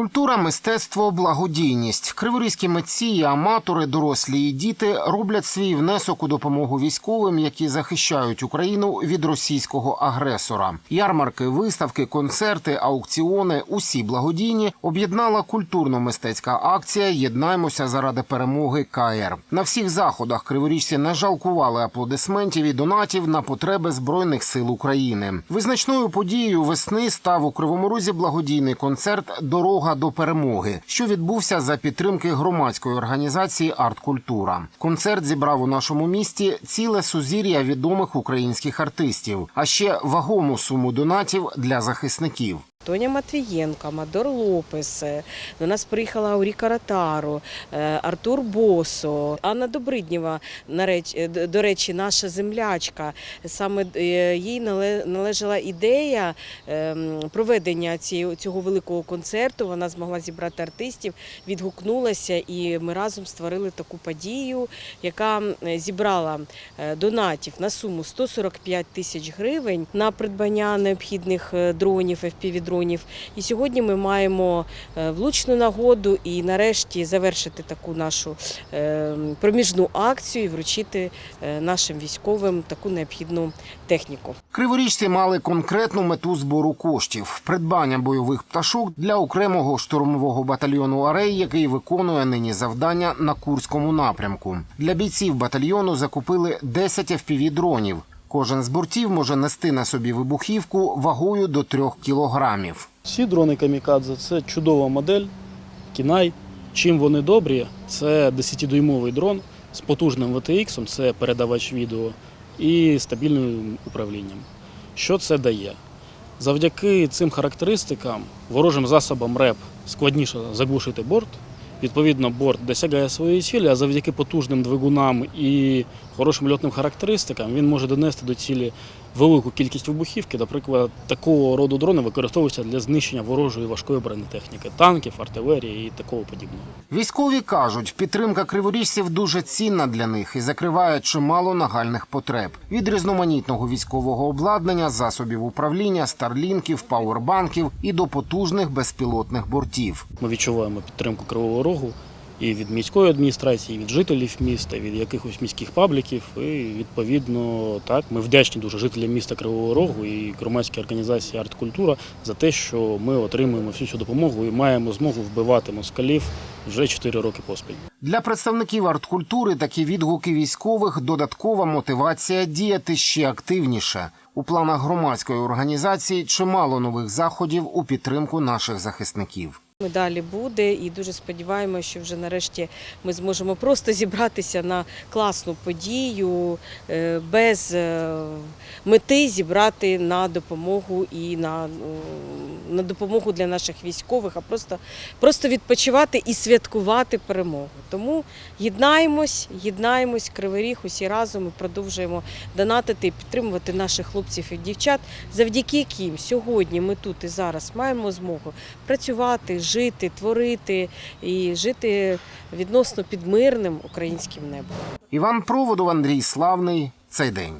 Культура, мистецтво, благодійність. Криворізькі митці аматори, дорослі і діти роблять свій внесок у допомогу військовим, які захищають Україну від російського агресора. Ярмарки, виставки, концерти, аукціони усі благодійні об'єднала культурно-мистецька акція Єднаймося заради перемоги КР. На всіх заходах криворіжці не жалкували аплодисментів і донатів на потреби збройних сил України. Визначною подією весни став у Кривому Розі благодійний концерт Дорога до перемоги, що відбувся за підтримки громадської організації Арткультура. Концерт зібрав у нашому місті ціле сузір'я відомих українських артистів, а ще вагому суму донатів для захисників. Тоня Матвієнка, Мадор Лопес. е, До нас приїхала Ауріка Ротару, е, Артур Босо, Анна Добриднєва, е, до речі, наша землячка. Саме їй належала ідея ем, проведення цього великого концерту. Вона змогла зібрати артистів, відгукнулася, і ми разом створили таку подію, яка зібрала донатів на суму 145 тисяч гривень на придбання необхідних е, дронів, І сьогодні ми маємо е, влучну нагоду і нарешті завершити таку нашу е, проміжну акцію і вручити е, нашим військовим таку необхідну техніку. Криворіжці мали конкретну мету збору коштів придбання бойових пташок для окремого штурмового батальйону Арей, який виконує нині завдання на Курському напрямку. Для бійців батальйону закупили 10 FPV-дронів. Кожен з бортів може нести на собі вибухівку вагою до 3 кілограмів. Всі дрони Камікадзе це чудова модель, кінай. Чим вони добрі? Це 10-дюймовий дрон з потужним VTX, це передавач відео, і стабільним управлінням. Що це дає? Завдяки цим характеристикам ворожим засобам РЕП складніше заглушити борт. Відповідно, борт досягає своєї цілі, а завдяки потужним двигунам і хорошим льотним характеристикам він може донести до цілі велику кількість вибухівки. Наприклад, такого роду дрони використовуються для знищення ворожої важкої бронетехніки, танків, артилерії і такого подібного. Військові кажуть, підтримка криворіжців дуже цінна для них і закриває чимало нагальних потреб від різноманітного військового обладнання, засобів управління, старлінків, пауербанків і до потужних безпілотних бортів. Ми відчуваємо підтримку Кривого Рогу і від міської адміністрації, і від жителів міста, від якихось міських пабліків. І відповідно так ми вдячні дуже жителям міста Кривого Рогу і громадській організації Арткультура за те, що ми отримуємо всю цю допомогу і маємо змогу вбивати москалів вже 4 роки поспіль. Для представників арткультури такі відгуки військових додаткова мотивація діяти ще активніше. У планах громадської організації чимало нових заходів у підтримку наших захисників. Далі буде, і дуже сподіваємося, що вже нарешті ми зможемо просто зібратися на класну подію е, без е, мети зібрати на допомогу і на, е, на допомогу для наших військових, а просто, просто відпочивати і святкувати перемогу. Тому єднаємось, єднаємось, Кривий усі разом і продовжуємо донатити і підтримувати наших хлопців і дівчат, завдяки яким сьогодні ми тут і зараз маємо змогу працювати, жити, творити і жити відносно під мирним українським небом. Іван Проводов, Андрій Славний. Цей день.